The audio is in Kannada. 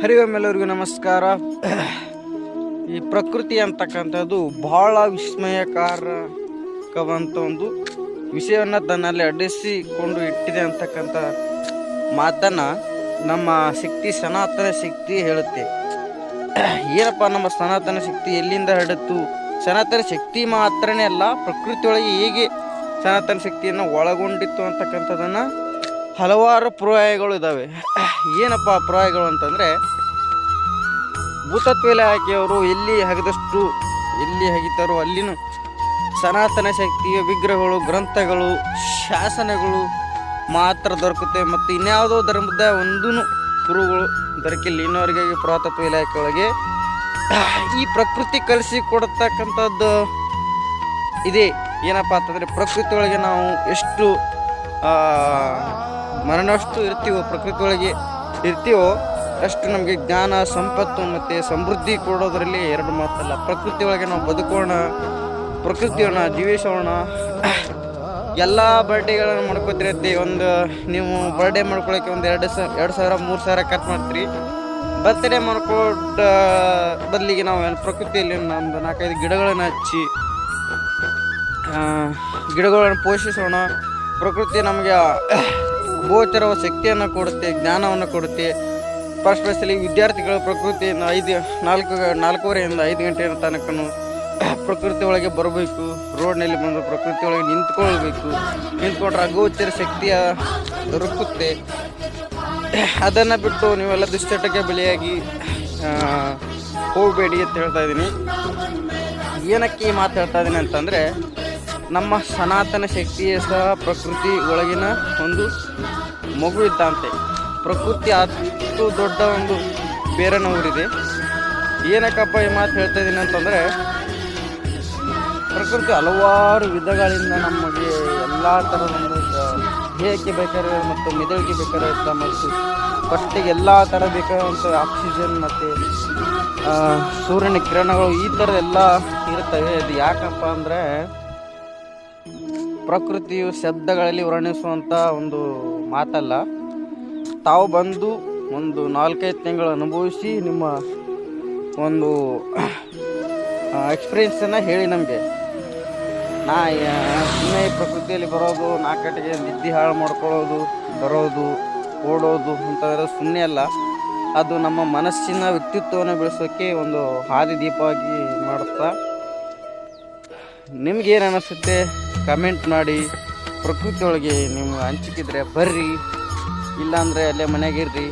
ಹರಿ ಎಲ್ಲರಿಗೂ ನಮಸ್ಕಾರ. ಈ ಪ್ರಕೃತಿ ಅಂತಕ್ಕಂಥದ್ದು ಬಹಳ ವಿಸ್ಮಯಕಾರಕವಂಥ ಒಂದು ವಿಷಯವನ್ನು ತನ್ನಲ್ಲಿ ಅಡ್ಡಿಸಿಕೊಂಡು ಇಟ್ಟಿದೆ ಅಂತಕ್ಕಂಥ ಮಾತನ್ನು ನಮ್ಮ ಶಕ್ತಿ ಸನಾತನ ಶಕ್ತಿ ಹೇಳುತ್ತೆ. ಏನಪ್ಪ ನಮ್ಮ ಸನಾತನ ಶಕ್ತಿ ಎಲ್ಲಿಂದ ಹರಡಿತು? ಸನಾತನ ಶಕ್ತಿ ಮಾತ್ರನೇ ಅಲ್ಲ, ಪ್ರಕೃತಿಯೊಳಗೆ ಹೇಗೆ ಸನಾತನ ಶಕ್ತಿಯನ್ನು ಒಳಗೊಂಡಿತ್ತು ಅಂತಕ್ಕಂಥದ್ದನ್ನು ಹಲವಾರು ಪ್ರಾಯಗಳು ಇದ್ದಾವೆ ಏನಪ್ಪ ಪ್ರಾಯಗಳು ಅಂತಂದರೆ ಭೂತತ್ವ ಇಲಾಖೆಯವರು ಎಲ್ಲಿ ಹಗದಷ್ಟು, ಎಲ್ಲಿ ಹಗಿತಾರೋ ಅಲ್ಲಿನೂ ಸನಾತನ ಶಕ್ತಿಯ ವಿಗ್ರಹಗಳು, ಗ್ರಂಥಗಳು, ಶಾಸನಗಳು ಮಾತ್ರ ದೊರಕುತ್ತೆ. ಮತ್ತು ಇನ್ಯಾವುದೋ ಧರ್ಮದ ಒಂದೂ ಗುರುಗಳು ದೊರಕಿಲ್ಲ. ಇನ್ನೋರಿಗಾಗಿ ಪುರಾತತ್ವ ಇಲಾಖೆಯೊಳಗೆ ಈ ಪ್ರಕೃತಿ ಕಲಿಸಿ ಕೊಡತಕ್ಕಂಥದ್ದು ಇದೆ. ಏನಪ್ಪ ಅಂತಂದರೆ ಪ್ರಕೃತಿಯೊಳಗೆ ನಾವು ಎಷ್ಟು ಮರಣಷ್ಟು ಇರ್ತೀವೋ ಪ್ರಕೃತಿ ಒಳಗೆ ಇರ್ತೀವೋ, ಅಷ್ಟು ನಮಗೆ ಜ್ಞಾನ, ಸಂಪತ್ತು ಮತ್ತು ಸಮೃದ್ಧಿ ಕೊಡೋದರಲ್ಲಿ ಎರಡು ಮಾತಲ್ಲ. ಪ್ರಕೃತಿ ಒಳಗೆ ನಾವು ಬದುಕೋಣ ಪ್ರಕೃತಿಯೋಣ ಜೀವಿಸೋಣ ಎಲ್ಲ ಬರ್ಡೇಗಳನ್ನು ಮಾಡ್ಕೋತಿರತ್ತೆ ಒಂದು ನೀವು ಬರ್ಡೇ ಮಾಡ್ಕೊಳಕ್ಕೆ ಒಂದು ಎರಡು ಸ, ಎರಡು ಸಾವಿರ, ಮೂರು ಸಾವಿರ ಖರ್ಚು ಮಾಡ್ತೀರಿ. ಬರ್ತ್ಡೇ ಮಾಡ್ಕೊಟ್ಟ ಬದಲಿಗೆ ನಾವು ಪ್ರಕೃತಿಯಲ್ಲಿ ಒಂದು ನಾಲ್ಕೈದು ಗಿಡಗಳನ್ನು ಹಚ್ಚಿ ಗಿಡಗಳನ್ನು ಪೋಷಿಸೋಣ. ಪ್ರಕೃತಿ ನಮಗೆ ಗೋಚರವ ಶಕ್ತಿಯನ್ನು ಕೊಡುತ್ತೆ, ಜ್ಞಾನವನ್ನು ಕೊಡುತ್ತೆ. ಸ್ಪೆಷಲಿ ವಿದ್ಯಾರ್ಥಿಗಳು ಪ್ರಕೃತಿಯಿಂದ ಐದು, ನಾಲ್ಕು, ನಾಲ್ಕೂವರೆಯಿಂದ ಐದು ಗಂಟೆಯ ತನಕನು ಪ್ರಕೃತಿ ಒಳಗೆ ಬರಬೇಕು. ರೋಡ್ನಲ್ಲಿ ಬಂದು ಪ್ರಕೃತಿ ಒಳಗೆ ನಿಂತ್ಕೊಳ್ಬೇಕು. ನಿಂತ್ಕೊಂಡ್ರೆ ಅಗೋಚರ ಶಕ್ತಿಯ ದೊರಕುತ್ತೆ. ಅದನ್ನು ಬಿಟ್ಟು ನೀವೆಲ್ಲ ದುಶ್ಚಟಕ್ಕೆ ಬಲಿಯಾಗಿ ಹೋಗಬೇಡಿ ಅಂತ ಹೇಳ್ತಾ ಇದ್ದೀನಿ. ಏನಕ್ಕೆ ಈ ಮಾತು ಹೇಳ್ತಾ ಇದ್ದೀನಿ ಅಂತಂದರೆ ನಮ್ಮ ಸನಾತನ ಶಕ್ತಿಯೇ ಸಹ ಪ್ರಕೃತಿ ಒಳಗಿನ ಒಂದು ಮಗು ಇದ್ದಂತೆ ಪ್ರಕೃತಿ ಅಷ್ಟು ದೊಡ್ಡ ಒಂದು ಬೇರನ ಊರಿದೆ ಏನಕ್ಕಪ್ಪ ಈ ಮಾತು ಹೇಳ್ತಾ ಇದ್ದೀನಿ ಅಂತಂದರೆ, ಪ್ರಕೃತಿ ಹಲವಾರು ವಿಧಗಳಿಂದ ನಮಗೆ ಎಲ್ಲ ಥರದ ಒಂದು ದೇಹಕ್ಕೆ ಬೇಕಾದ ಮತ್ತು ಮೆದುಳಿಗೆ ಬೇಕಾದ ಮತ್ತು ಫಸ್ಟಿಗೆ ಎಲ್ಲ ಥರ ಬೇಕಾದಂಥ ಆಕ್ಸಿಜನ್ ಮತ್ತು ಸೂರ್ಯನ ಕಿರಣಗಳು ಈ ಥರ ಎಲ್ಲ ಇರ್ತವೆ ಅದು ಯಾಕಪ್ಪ ಅಂದರೆ ಪ್ರಕೃತಿಯು ಶಬ್ದಗಳಲ್ಲಿ ವರ್ಣಿಸುವಂಥ ಒಂದು ಮಾತಲ್ಲ. ತಾವು ಬಂದು ಒಂದು ನಾಲ್ಕೈದು ತಿಂಗಳು ಅನುಭವಿಸಿ ನಿಮ್ಮ ಒಂದು ಎಕ್ಸ್ಪೀರಿಯನ್ಸನ್ನು ಹೇಳಿ ನಮಗೆ. ನಾ ಸುಮ್ಮನೆ ಪ್ರಕೃತಿಯಲ್ಲಿ ಬರೋದು ನಾಲ್ಕಟ್ಟಿಗೆ ನಿದ್ದೆ ಹಾಳು ಮಾಡ್ಕೊಳ್ಳೋದು, ಬರೋದು, ಓಡೋದು ಅಂತಂದರೆ ಸುಮ್ಮನೆ ಅಲ್ಲ. ಅದು ನಮ್ಮ ಮನಸ್ಸಿನ ವ್ಯಕ್ತಿತ್ವವನ್ನು ಬೆಳೆಸೋಕ್ಕೆ ಒಂದು ಹಾದಿ ದೀಪವಾಗಿ ಮಾಡುತ್ತಾ. ನಿಮ್ಗೇನು ಅನಿಸುತ್ತೆ? ಕಮೆಂಟ್ ಮಾಡಿ ಪ್ರಕೃತಿಯೊಳಗೆ ನಿಮ್ಗೆ ಹಂಚಿಕಿದ್ರೆ ಬರ್ರಿ. ಇಲ್ಲಾಂದರೆ ಅಲ್ಲೇ ಮನೆಗಿರ್ರಿ